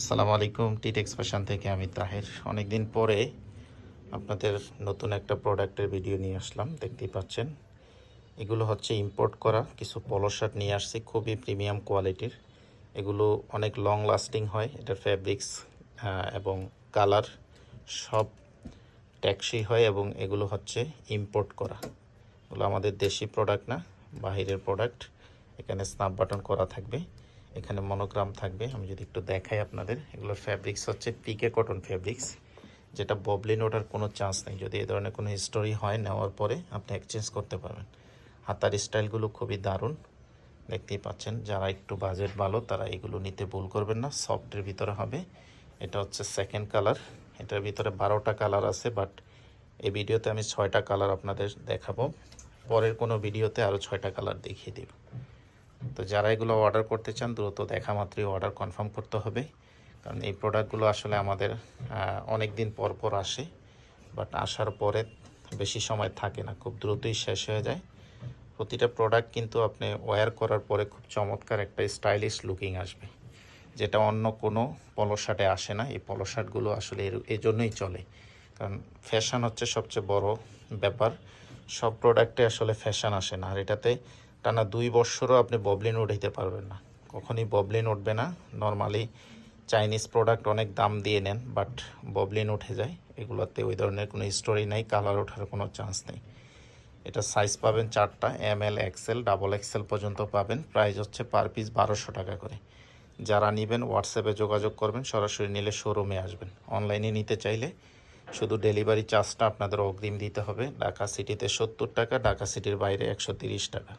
আসসালামু আলাইকুম টিটেক্স ফ্যাশন থেকে আমি তাহের। অনেকদিন পরে আপনাদের নতুন একটা প্রোডাক্টের ভিডিও নিয়ে আসলাম, দেখতেই পাচ্ছেন। এগুলো হচ্ছে ইম্পোর্ট করা, কিছু পলো শার্ট নিয়ে আসছি, খুবই প্রিমিয়াম কোয়ালিটির এগুলো অনেক লং লাস্টিং হয় এটার ফ্যাব্রিক্স এবং কালার সব ট্যাক্সি হয় এবং এগুলো হচ্ছে ইম্পোর্ট করা। এগুলো আমাদের দেশি প্রোডাক্ট না, বাহিরের প্রোডাক্ট এখানে স্ন্যাপ বাটন করা থাকবে। এখানে মনোগ্রাম থাকবে। আমি যদি একটু দেখাই আপনাদের, এগুলোর ফ্যাব্রিক্স হচ্ছে পিকে কটন ফ্যাব্রিক্স যেটা ববলিন ওঠার কোনো চান্স নেই। যদি এই ধরনের কোনো হিস্টোরি হয়, নেওয়ার পরে আপনি এক্সচেঞ্জ করতে পারবেন। হাতার স্টাইলগুলো খুবই দারুণ। দেখতেই পাচ্ছেন, যারা একটু বাজেট ভালো, তারা এগুলো নিতে ভুল করবেন না। সফটের ভিতরে হবে। এটা হচ্ছে সেকেন্ড কালার এটার ভিতরে বারোটা কালার আছে বাট এই ভিডিওতে আমি ছয়টা কালার আপনাদের দেখাবো। পরের কোনো ভিডিওতে আরও ছয়টা কালার দেখিয়ে দেব। তো যারা এগুলো অর্ডার করতে চান, দ্রুত দেখা মাত্রই অর্ডার কনফার্ম করতে হবে। কারণ এই প্রোডাক্টগুলো আসলে আমাদের অনেক দিন পর পর আসে বাট আসার পরে বেশি সময় থাকে না, খুব দ্রুতই শেষ হয়ে যায়। প্রতিটা প্রোডাক্ট কিন্তু আপনি ওয়্যার করার পরে খুব চমৎকার একটা স্টাইলিশ লুকিং আসবে, যেটা অন্য কোনো পলো শার্টে আসে না। এই পলো শার্টগুলো আসলে এর এই জন্যই চলে। কারণ ফ্যাশন হচ্ছে সবচেয়ে বড় ব্যাপার। সব প্রোডাক্টে আসলে ফ্যাশন আসে না, আর এটাতে টানা দুই বছরও আপনি ববলিন উঠাইতে পারবেন না। কখনই ববলিন উঠবে না। নর্মালি চাইনিজ প্রোডাক্ট অনেক দাম দিয়ে নেন বাট ববলিন উঠে যায়। এগুলোতে ওই ধরনের কোনো স্টোরি নেই কালার ওঠার কোনো চান্স নেই। এটা সাইজ পাবেন চারটা M L XL double XL পর্যন্ত পাবেন। প্রাইস হচ্ছে পার পিস বারোশো টাকা করে। যারা নেবেন হোয়াটসঅ্যাপে যোগাযোগ করবেন, সরাসরি নিলে শোরুমে আসবেন। অনলাইনে নিতে চাইলে শুধু ডেলিভারি চার্জটা আপনাদের অগ্রিম দিতে হবে। ঢাকা সিটিতে সত্তর টাকা, ঢাকা সিটির বাইরে একশো তিরিশ টাকা।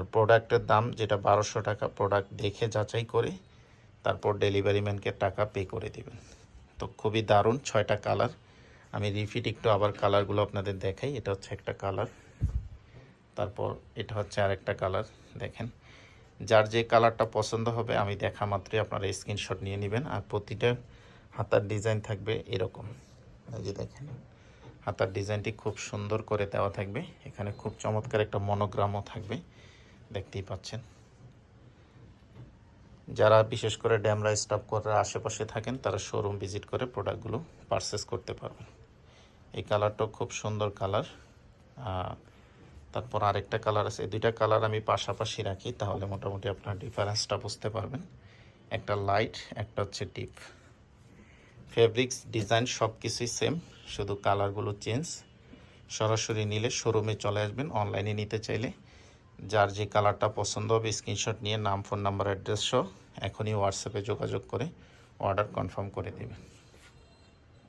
আর প্রোডাক্টের দাম যেটা বারোশো টাকা প্রোডাক্ট দেখে যাচাই করে তারপর ডেলিভারি ম্যানকে টাকা পে করে দেবেন। তো খুবই দারুণ ছয়টা কালার। আমি রিপিট একটু আবার কালারগুলো আপনাদের দেখাই। এটা হচ্ছে একটা কালার। তারপর এটা হচ্ছে আরেকটা কালার। দেখেন, যার যে কালারটা পছন্দ হবে আমি দেখা মাত্রই আপনারা স্ক্রিনশট নিয়ে নেবেন। আর প্রতিটা হাতার ডিজাইন থাকবে এরকম। এই যে দেখেন, হাতার ডিজাইনটি খুব সুন্দর করে দেওয়া থাকবে। এখানে খুব চমৎকার একটা মনোগ্রামও থাকবে। দেখতেই পাচ্ছেন। যারা বিশেষ করে ড্যামরা স্টাফ করার আশেপাশে থাকেন, তারা শোরুম ভিজিট করে প্রোডাক্টগুলো পারচেস করতে পারবেন। এই কালারটাও খুব সুন্দর কালার তারপর আরেকটা কালার আছে। এই দুইটা কালার আমি পাশাপাশি রাখি, তাহলে মোটামুটি আপনার ডিফারেন্সটা বুঝতে পারবেন। একটা লাইট একটা হচ্ছে ডিপ ফেব্রিক্স ডিজাইন সব কিছুই সেম শুধু কালারগুলো চেঞ্জ সরাসরি নিলে শোরুমে চলে আসবেন অনলাইনে নিতে চাইলে। যার যে কালারটা পছন্দ হবে, স্ক্রিনশট নিয়ে নাম, ফোন নাম্বার, অ্যাড্রেস সহ এখনই হোয়াটসঅ্যাপে যোগাযোগ করে অর্ডার কনফার্ম করে দেবেন।